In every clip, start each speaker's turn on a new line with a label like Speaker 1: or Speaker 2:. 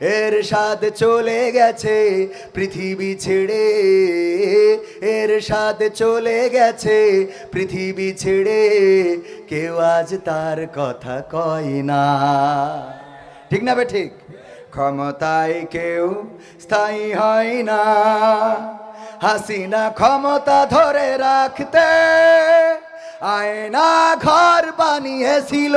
Speaker 1: এর স্বাদ চলে গেছে পৃথিবী ছেড়ে। এর স্বাদ চলে গেছে পৃথিবী ছেড়ে। কেউ আজ তার কথা কয় না। ঠিক না বে ঠিক? ক্ষমতায় কেউ স্থায়ী হয় না। হাসিনা ক্ষমতা ধরে রাখতে আয়না ঘর বানিয়েছিল।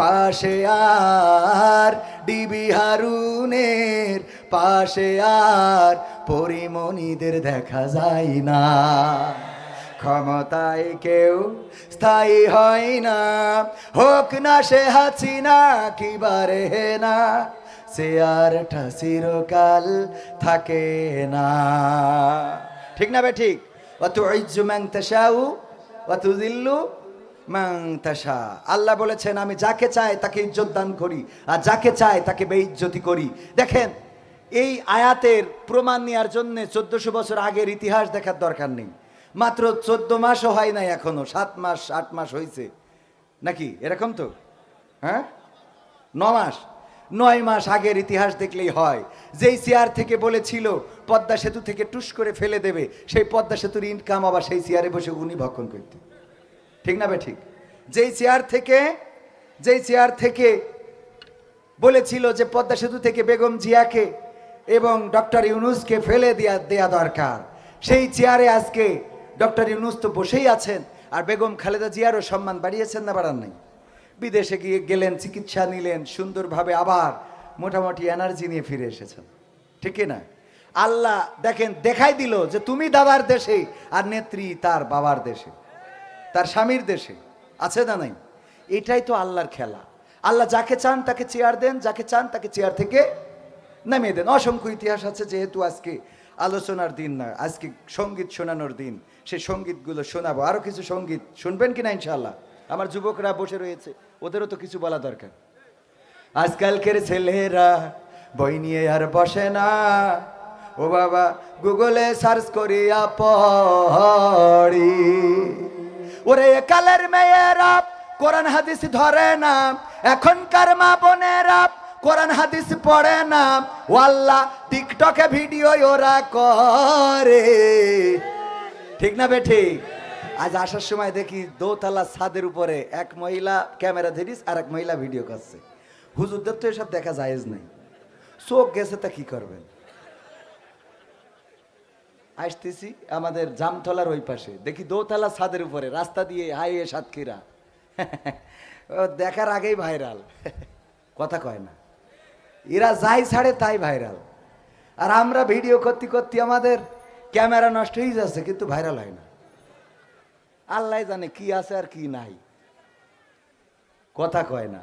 Speaker 1: পাশে আর ডিবি হারুনের পাশে আর পরিমণিদের দেখা যায় না। ক্ষমতায় কেউ স্থায়ী হয় না। হোক না সে হাসি না কি বারে না, সে আর চিরকাল থাকে না। ঠিক না বে ঠিক? অত ঐজ্জু ম্যাং তাশাউ অত দিল্লু ম্যাং তাশা আল্লাহ বলেছেন, আমি যাকে চাই তাকে ইজ্জত দান করি, আর যাকে চাই তাকে বেইজ্জতি করি। দেখেন, এই আয়াতের প্রমাণ নেওয়ার জন্য চোদ্দশো বছর আগের ইতিহাস দেখার দরকার নেই। মাত্র চোদ্দ মাসও হয় নাই এখনও, সাত মাস, আট মাস হয়েছে নাকি? এরকম তো? হ্যাঁ? ন মাস। নয় মাস আগের ইতিহাস দেখলেই হয়। যেই চেয়ার থেকে বলেছিল, পদ্মা সেতু থেকে টুস করে ফেলে দেবে, সেই পদ্মা সেতুর ইনকাম আবার সেই চেয়ারে বসে উনি ভক্ষণ করতে ঠিক না ঠিক? যেই চেয়ার থেকে, যেই চেয়ার থেকে বলেছিল যে পদ্মা সেতু থেকে বেগম জিয়াকে এবং ডক্টর ইউনুসকে ফেলে দেয়া দেয়া দরকার, সেই চেয়ারে আজকে ডক্টর ইউনুস তো বসেই আছেন, আর বেগম খালেদা জিয়ারও সম্মান বাড়িয়েছেন না বাড়ান নাই। বিদেশে গিয়ে গেলেন, চিকিৎসা নিলেন, সুন্দরভাবে আবার মোটামুটি এনার্জি নিয়ে ফিরে এসেছেন। ঠিক না? আল্লাহ দেখেন, দেখাই দিল যে তুমি দাদার দেশে আর নেত্রী তার বাবার দেশে। তার স্বামীর দেশে। আছে না নাই? এটাই তো আল্লাহর খেলা। আল্লাহ যাকে চান তাকে চেয়ার দেন, যাকে চান তাকে চেয়ার থেকে নামিয়ে দেন। অসংখ্য ইতিহাস আছে, যেহেতু আজকে আলোচনার দিন না আজকে সংগীত শোনানোর দিন। সে সঙ্গীতগুলো শোনাবো। আরও কিছু সংগীত শুনবেন কিনা ইনশাল্লাহ আমার যুবকরা বসে রয়েছে, ওদেরও তো কিছু বলা দরকার। আজকালকের ছেলেরা বই নিয়ে আর বসে না। ও বাবা, গুগলে সার্চ করিয়া পড়ি। ওরে কালের মেয়েরা কোরআন হাদিস ধরে না। এখনকার মা বোনেরা কোরআন হাদিস পড়ে না। ওয়াল্লা টিকটকে ভিডিও ওরা করে। ঠিক না বে ঠিক? আজ আসার সময় দেখি দোতলা ছাদের উপরে এক মহিলা ক্যামেরা ধরিস, আর এক মহিলা ভিডিও করছে। হুজুরদের তো এসব দেখা যায়জ নাই। চোখ গেছে তা কি করবেন? আসতেছি আমাদের জামতলার ওই পাশে। দেখি দোতলা ছাদের উপরে, রাস্তা দিয়ে হাইওয়ে সাতক্ষীরা। দেখার আগেই ভাইরাল। কথা কয় না। এরা যাই ছাড়ে তাই ভাইরাল। আর আমরা ভিডিও করতে করতে আমাদের ক্যামেরা নষ্ট হয়ে যাচ্ছে, কিন্তু ভাইরাল হয় না। আল্লাহ জানে কি আছে আর কি নাই। কথা কয় না।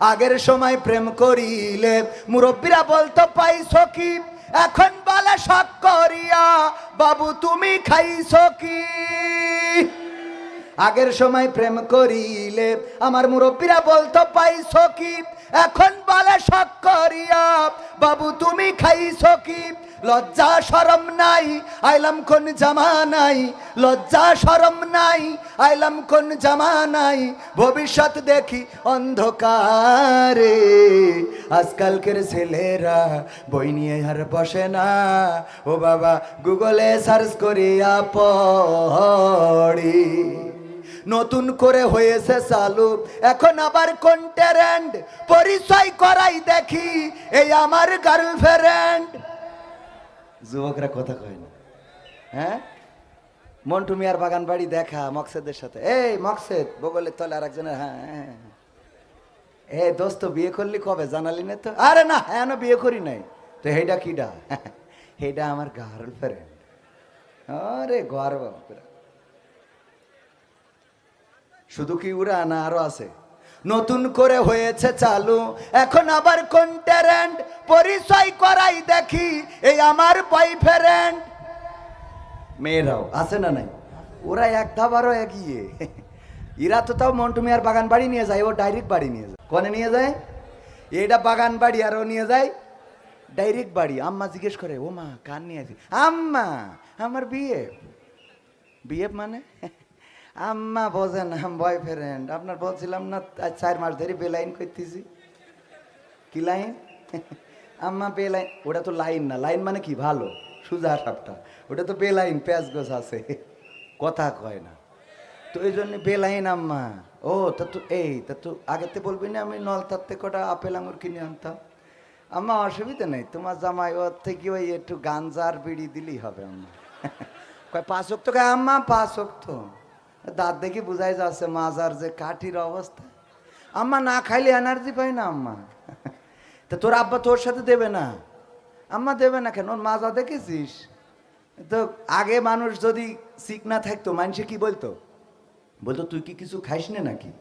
Speaker 1: আগের সময় প্রেম করিলে মুরব্বীরা বলতো, পাইছো কি? এখন বলে শখ করিয়া, বাবু তুমি খাইছো কি? আগের সময় প্রেম করিলে আমার মুরব্বীরা বলতো, পাইছো কি? এখন বলে শখ করিয়া, বাবু তুমি খাইছো কি? লজ্জা সরম নাই, আইলাম কোন জামা নাই। লজ্জা সরম নাই, আইলাম কোন জামা নাই। ভবিষ্যৎ দেখি অন্ধকারে। আজকালকের ছেলেরা বই নিয়ে আর বসে না। ও বাবা, গুগলে সার্চ করিয়া পড়ি। নতুন করে হয়েছে চালু। এখন আবার কোন ট্যারেন্ট পরিচয় করাই দেখি, এই আমার গার্লফ্রেন্ড যুবকরা কথা কয় না। হ্যাঁ? মন্টু মিয়ার বাগান বাড়ি দেখা মকসেদের সাথে। এই, মকসেদ, বগলের তলে আর একজনের হ্যাঁ হ্যাঁ। এ, দোস্ত, বিয়ে করলি কবে? জানালি না তো? আরে না হ্যাঁ বিয়ে করি নাই। তো হেডা কিডা? হেডা আমার গার্লফ্রেন্ড। আরে, গর্ব। শুধু কি উড়া না আরও আছে? নতুন করে হয়েছে চালু। এখন আবার কোন ট্যারেন্ট পরিচয় করাই দেখি, এই আমার বয়ফ্রেন্ড মেয়েরাও, আছে না নাই? ওরা এক ধাবারও এগিয়ে। এরা তো তাও মন্টু মিয়ার বাগান বাড়ি নিয়ে যায়, ও ডাইরেক্ট বাড়ি নিয়ে যায়। কনে নিয়ে যায়? এটা বাগান বাড়ি আর ও নিয়ে যায়? ডাইরেক্ট বাড়ি। আম্মা জিজ্ঞেস করে, ও মা কান নিয়ে আসি আম্মা, আমার বিয়ে। বিয়ে মানে? আম্মা বোঝেন বয়ফ্রেন্ড আপনার বলছিলাম না চার মাস ধরে বেলাইন করতেছি। কি লাইন? আম্মা বেলাইন, ওটা তো লাইন না। লাইন মানে কি? ভালো, সুজা সাপটা। ওটা তো বেলাইন প্যাঁচ গোছ আছে। কথা কয় না। তো এই জন্য বেলাইন আম্মা। ও, তা তো এই, তা তো আগেতে বলবি না আমি নলতার থেকে কটা আপেল আঙুর কিনে আনতাম? আম্মা, অসুবিধা নেই। তোমার জামাই ওর থেকে ওই একটু গাঞ্জার বিড়ি দিলেই হবে আম্মা। কয়, পাঁচ তো কয়, আম্মা, পাঁচ তো দাঁত দেখি বুঝাই যাচ্ছে মাজার যে কাঠির অবস্থা। আম্মা না খাইলে এনার্জি পাই না আম্মা। তা তোর আব্বা তোর সাথে দেবে না। আম্মা দেবে না কেন? মাজা দেখেছিস? তো আগে মানুষ যদি সিক না থাকতো, মানুষে কি বলতো? বলতো, তুই কি কিছু খাইস না নাকি?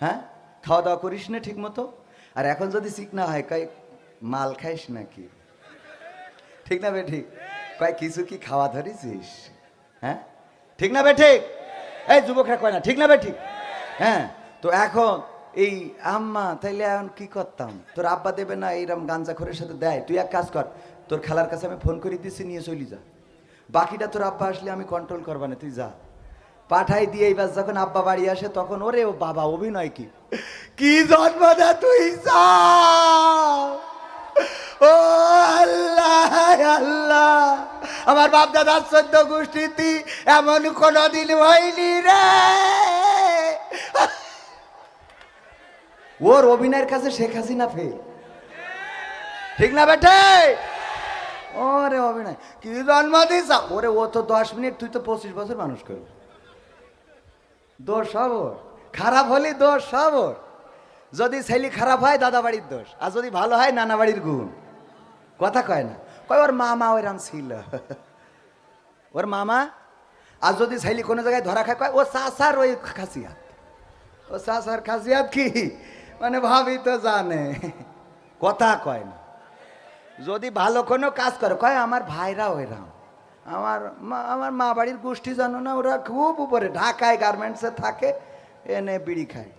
Speaker 1: হ্যাঁ? খাওয়া দাওয়া করিস না ঠিক মতো আর এখন যদি সিক না হয়, কয়, মাল খাইস নাকি? ঠিক না বে ঠিক? কয়, কিছু কি খাওয়া ধরেছিস? হ্যাঁ? ঠিক না বে ঠিক? এই যুবকরা কয় না, ঠিক না ভাই, ঠিক? হ্যাঁ তো এখন এই আম্মা, তাইলে এখন কি করতাম? তোর আব্বা দেবে না এইরকম গাঞ্জা খোরের সাথে দেয়। তুই এক কাজ কর, তোর খালার কাছে আমি ফোন করে দিচ্ছি নিয়ে চলি যা। বাকিটা তোর আব্বা আসলে আমি কন্ট্রোল করবা না, তুই যা। পাঠাই দিয়ে এইবার যখন আব্বা বাড়ি আসে, তখন ওরে ও বাবা, অভিনয় কি? কি জন্ম দে তুই, যা! ও আল্লাহ আল্লাহ। আমার বাপ দাদার চোদ্দ গোষ্ঠীতে এমন কোনদিন হয়নি রে। ওর অভিনয়ের কাছে শেখ হাসিনা ফেল। ঠিক না বেটে? ওরে অভিনয়, কি জন্ম দিস ওরে, ও তো দশ মিনিট, তুই তো পঁচিশ বছর মানুষ করবি দোষ সব খারাপ হলে দোষ সব। যদি ছেলে খারাপ হয় দাদা বাড়ির দোষ। আর যদি ভালো হয় নানা বাড়ির গুণ। কথা কয় না। কয়, ওর মামা ওইরাম ছিল। ওর মামা? আর যদি ছেলে কোনো জায়গায় ধরা খায়, কয়, ও চাষার ওই খাসিয়াত। ও চাষার খাসিয়াত কি? মানে ভাবি তো জানে। কথা কয় না। যদি ভালো কোনো কাজ করে, কয়, আমার ভাইরা ওইরাম। আমার আমার মা বাড়ির গোষ্ঠী জানো না, ওরা খুব উপরে, ঢাকায় গার্মেন্টসে থাকে, এনে বিড়ি খায়।